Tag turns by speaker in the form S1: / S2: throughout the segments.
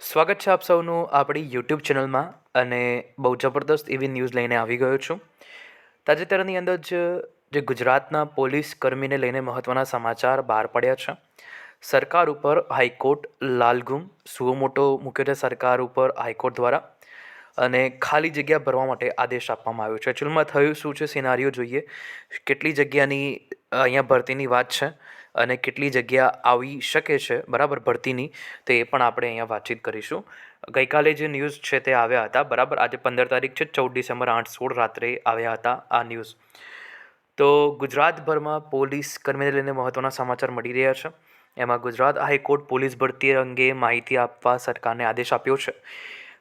S1: સ્વાગત છે આપ સૌનું આપણી યુટ્યુબ ચેનલમાં અને બહુ જબરદસ્ત એવી ન્યૂઝ લઈને આવી ગયો છું. તાજેતરની અંદર જ જે ગુજરાતના પોલીસ કર્મીને લઈને મહત્ત્વના સમાચાર બહાર પડ્યા છે. સરકાર ઉપર હાઈકોર્ટ લાલગુમ સુઓ મોટો મૂક્યો છે સરકાર ઉપર હાઈકોર્ટ દ્વારા અને ખાલી જગ્યા ભરવા માટે આદેશ આપવામાં આવ્યો છે. એકચ્યુઅલમાં થયું શું છે? સિનારીઓ જોઈએ. કેટલી જગ્યાની અહીંયા ભરતીની વાત છે? અને કેટલી જગ્યા આવી શકે છે, બરાબર? ભરતીની. તે પણ આપણે અહીંયા વાતચીત કરીશું. ગઈકાલે જે ન્યૂઝ છે તે આવ્યા હતા, બરાબર? આજે પંદર તારીખ છે, ચૌદ ડિસેમ્બર, આઠ સોળ રાત્રે આવ્યા હતા આ ન્યૂઝ. તો ગુજરાતભરમાં પોલીસ કર્મીને લઈને મહત્ત્વના સમાચાર મળી રહ્યા છે. એમાં ગુજરાત હાઈકોર્ટ પોલીસ ભરતી અંગે માહિતી આપવા સરકારને આદેશ આપ્યો છે.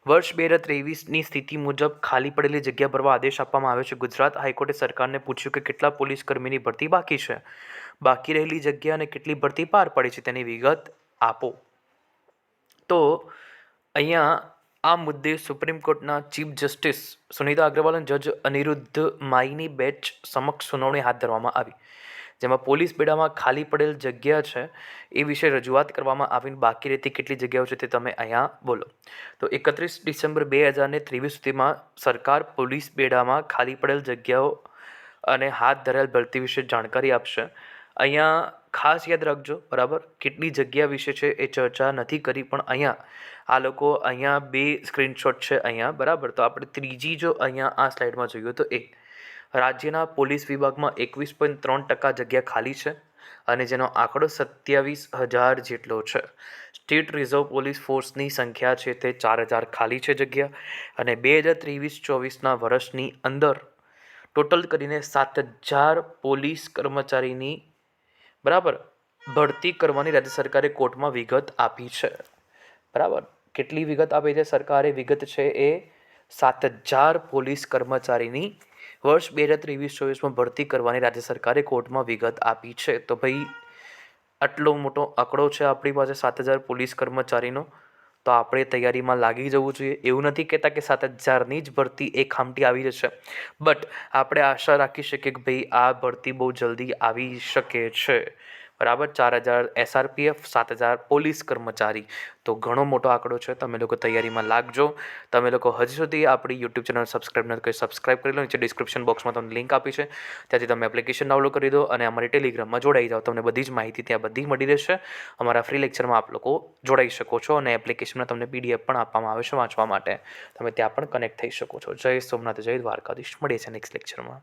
S1: વર્ષ બે હજાર ત્રેવીસની સ્થિતિ મુજબ ખાલી પડેલી જગ્યા ભરવા આદેશ આપવામાં આવ્યો છે. ગુજરાત હાઈકોર્ટે સરકારને પૂછ્યું કે કેટલા પોલીસ કર્મીની ભરતી બાકી છે? બાકી રહેલી જગ્યા અને કેટલી ભરતી પાર પડી છે તેની વિગત આપો. તો અહીંયા આ મુદ્દે સુપ્રીમ કોર્ટના ચીફ જસ્ટિસ સુનિતા અગ્રવાલ અને જજ અનિરુદ્ધ માઈની બેચ સમક્ષ સુનાવણી હાથ ધરવામાં આવી. જેમાં પોલીસ બેડામાં ખાલી પડેલ જગ્યા છે એ વિશે રજૂઆત કરવામાં આવીને બાકી રહેતી કેટલી જગ્યાઓ છે તે તમે અહીંયા બોલો. તો એકત્રીસ ડિસેમ્બર બે હજારને ત્રેવીસ સુધીમાં સરકાર પોલીસ બેડામાં ખાલી પડેલ જગ્યાઓ અને હાથ ધરેલ ભરતી વિશે જાણકારી આપશે. અહીંયા ખાસ યાદ રાખજો, બરાબર? કેટલી જગ્યા વિશે છે એ ચર્ચા નથી કરી, પણ અહીંયા આ લોકો અહીંયા બે સ્ક્રીનશોટ છે અહીંયા, બરાબર? તો આપણે ત્રીજી જો અહીંયા આ સ્લાઇડમાં જોઈએ તો એક. રાજ્યના પોલીસ વિભાગમાં એકવીસ પોઈન્ટ ત્રણ ટકા જગ્યા ખાલી છે અને જેનો આંકડો સત્યાવીસ હજાર જેટલો છે. સ્ટેટ રિઝર્વ પોલીસ ફોર્સની સંખ્યા છે તે ચાર હજાર ખાલી છે જગ્યા અને બે હજાર ત્રેવીસ ચોવીસના વર્ષની અંદર ટોટલ કરીને સાત હજાર પોલીસ કર્મચારીની બરાબર? ભરતી કરવાની રાજ્ય સરકારે કોર્ટમાં વિગત આપી છે. બરાબર? કેટલી વિગત આપી છે સરકારે? વિગત છે એ સાત હજાર પોલીસ કર્મચારીની વર્ષ બે હજાર ત્રેવીસ ચોવીસમાં ભરતી કરવાની રાજ્ય સરકારે કોર્ટમાં વિગત આપી છે. તો ભાઈ, આટલો મોટો આંકડો છે આપણી પાસે સાત હજાર પોલીસ કર્મચારીનો. તો આપણે તૈયારીમાં લાગી જવું જોઈએ. એવું નથી કહેતા કે સાત હજારની જ ભરતી એક ખામટી આવી જશે. બટ આપણે આશા રાખી શકીએ કે ભાઈ આ ભરતી બહુ જલ્દી આવી શકે છે. બરાબર? ચાર હજાર એસઆરપીએફ સાત હજાર પોલીસ કર્મચારી. તો ઘણો મોટો આંકડો છે. તમે લોકો તૈયારીમાં લાગજો. તમે લોકો હજી સુધી આપણી યુટ્યુબ ચેનલ સબસ્ક્રાઈબ નથી કરી સબસ્ક્રાઈબ કરી લો. નીચે ડિસ્ક્રિપ્શન બોક્સમાં તમને લિંક આપી છે. ત્યાંથી તમે એપ્લિકેશન ડાઉનલોડ કરી દો અને અમારી ટેલિગ્રામમાં જોડાઈ જાઓ. તમને બધી જ માહિતી ત્યાં બધી મળી રહેશે. અમારા ફ્રી લેક્ચરમાં આપ લોકો જોડાઈ શકો છો અને એપ્લિકેશનમાં તમને પીડીએફ પણ આપવામાં આવે છે વાંચવા માટે. તમે ત્યાં પણ કનેક્ટ થઈ શકો છો. જય સોમનાથ, જય દ્વારકાધીશ. મળીએ છીએ નેક્સ્ટ લેક્ચરમાં